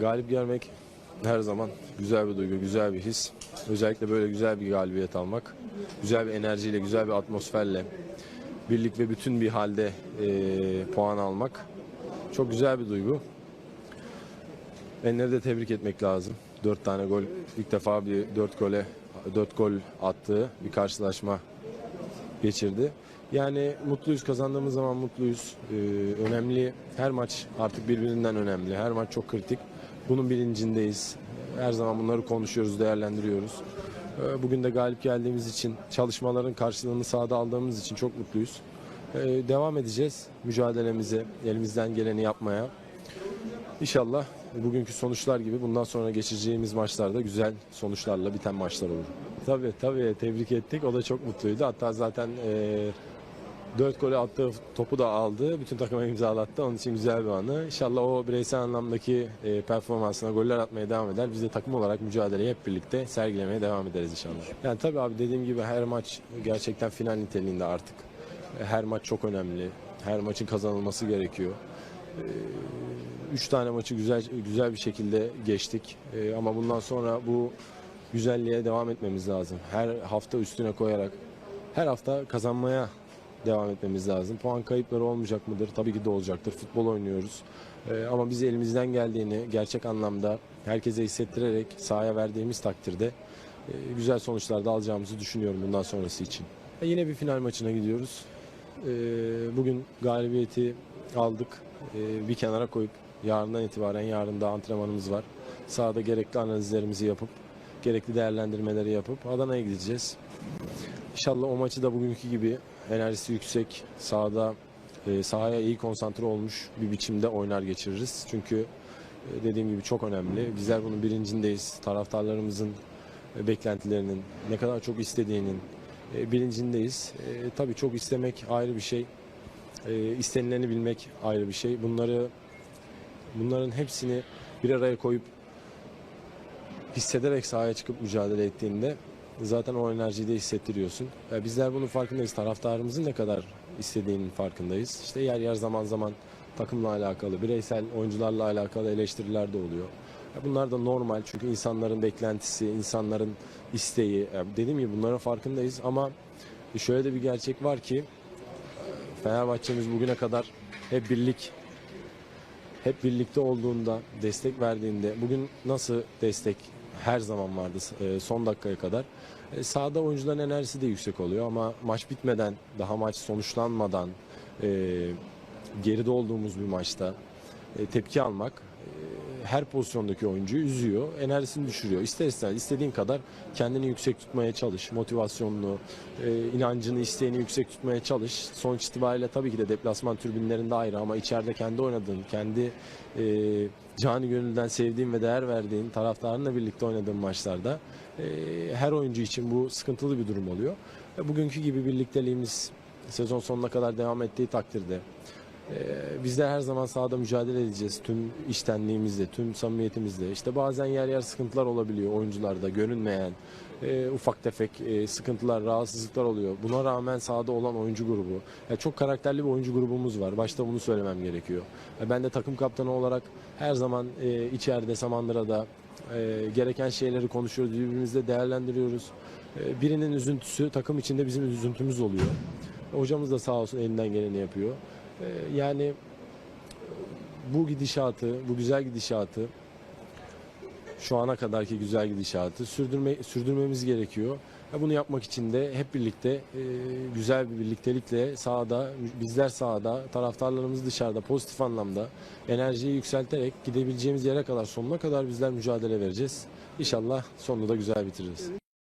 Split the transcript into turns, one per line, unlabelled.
galip gelmek her zaman güzel bir duygu, güzel bir his. Özellikle böyle güzel bir galibiyet almak, güzel bir enerjiyle, güzel bir atmosferle, birlik ve bütün bir halde e, puan almak çok güzel bir duygu. Enler'i de tebrik etmek lazım. Dört tane gol, ilk defa bir dört gole, dört gol attığı bir karşılaşma geçirdi. Yani mutluyuz, kazandığımız zaman mutluyuz. Ee, önemli, her maç artık birbirinden önemli. Her maç çok kritik. Bunun bilincindeyiz. Her zaman bunları konuşuyoruz, değerlendiriyoruz. Ee, bugün de galip geldiğimiz için, çalışmaların karşılığını sahada aldığımız için çok mutluyuz. Ee, devam edeceğiz mücadelemize, elimizden geleni yapmaya. İnşallah bugünkü sonuçlar gibi bundan sonra geçireceğimiz maçlarda güzel sonuçlarla biten maçlar olur. Tabii tabii tebrik ettik. O da çok mutluydu. Hatta zaten e, 4 golü attığı topu da aldı. Bütün takıma imzalattı. Onun için güzel bir anı. İnşallah o bireysel anlamdaki e, performansına goller atmaya devam eder. Biz de takım olarak mücadeleyi hep birlikte sergilemeye devam ederiz inşallah. Yani tabii abi dediğim gibi her maç gerçekten final niteliğinde artık. Her maç çok önemli. Her maçın kazanılması gerekiyor. Üç tane maçı güzel güzel bir şekilde geçtik. Ee, ama bundan sonra bu güzelliğe devam etmemiz lazım. Her hafta üstüne koyarak her hafta kazanmaya devam etmemiz lazım. Puan kayıpları olmayacak mıdır? Tabii ki de olacaktır. Futbol oynuyoruz. Ee, ama biz elimizden geldiğini gerçek anlamda herkese hissettirerek sahaya verdiğimiz takdirde e, güzel sonuçlar da alacağımızı düşünüyorum bundan sonrası için. E, Yine bir final maçına gidiyoruz. Ee, Bugün galibiyeti aldık. Bir kenara koyup yarından itibaren yarın da antrenmanımız var. Sahada gerekli analizlerimizi yapıp gerekli değerlendirmeleri yapıp Adana'ya gideceğiz. İnşallah o maçı da bugünkü gibi enerjisi yüksek, sahada e, sahaya iyi konsantre olmuş bir biçimde oynar geçiririz. Çünkü e, dediğim gibi çok önemli. Bizler bunun bilincindeyiz. Taraftarlarımızın e, beklentilerinin ne kadar çok istediğinin e, bilincindeyiz. E, tabii çok istemek ayrı bir şey. E, istenileni bilmek ayrı bir şey. Bunları bunların hepsini bir araya koyup hissederek sahaya çıkıp mücadele ettiğinde zaten o enerjiyi de hissettiriyorsun. E, bizler bunun farkındayız. Taraftarımızın ne kadar istediğinin farkındayız. İşte yer yer zaman zaman takımla alakalı, bireysel oyuncularla alakalı eleştiriler de oluyor. Bunlar da normal çünkü insanların beklentisi, insanların isteği. Dediğim gibi bunların farkındayız ama şöyle de bir gerçek var ki Fenerbahçe'miz bugüne kadar hep birlik hep birlikte olduğunda, destek verdiğinde, bugün nasıl destek her zaman vardı e, son dakikaya kadar. E, Sahada oyuncuların enerjisi de yüksek oluyor ama maç bitmeden, daha maç sonuçlanmadan e, geride olduğumuz bir maçta e, tepki almak her pozisyondaki oyuncuyu üzüyor, enerjisini düşürüyor. İster istemez istediğin kadar kendini yüksek tutmaya çalış, motivasyonunu, e, inancını, isteğini yüksek tutmaya çalış. Sonuç itibariyle tabii ki de deplasman tribünlerinde ayrı ama içeride kendi oynadığın, kendi e, canı gönülden sevdiğin ve değer verdiğin taraftarınla birlikte oynadığın maçlarda e, her oyuncu için bu sıkıntılı bir durum oluyor. E, bugünkü gibi birlikteliğimiz sezon sonuna kadar devam ettiği takdirde Bizler her zaman sahada mücadele edeceğiz tüm iştenliğimizle, tüm samimiyetimizle. İşte bazen yer yer sıkıntılar olabiliyor oyuncularda, görünmeyen e, ufak tefek e, sıkıntılar, rahatsızlıklar oluyor. Buna rağmen sahada olan oyuncu grubu, ya çok karakterli bir oyuncu grubumuz var. Başta bunu söylemem gerekiyor. Ya Ben de takım kaptanı olarak her zaman e, içeride, Samandıra'da e, gereken şeyleri konuşuyoruz, birbirimizle değerlendiriyoruz. E, birinin üzüntüsü takım içinde bizim üzüntümüz oluyor. Hocamız da sağ olsun elinden geleni yapıyor. Ee, Yani bu gidişatı, bu güzel gidişatı şu ana kadarki güzel gidişatı sürdürme, sürdürmemiz gerekiyor. Bunu yapmak için de hep birlikte e, güzel bir birliktelikle sahada, bizler sahada, taraftarlarımız dışarıda pozitif anlamda enerjiyi yükselterek gidebileceğimiz yere kadar sonuna kadar bizler mücadele vereceğiz. İnşallah sonunu da güzel bitiririz.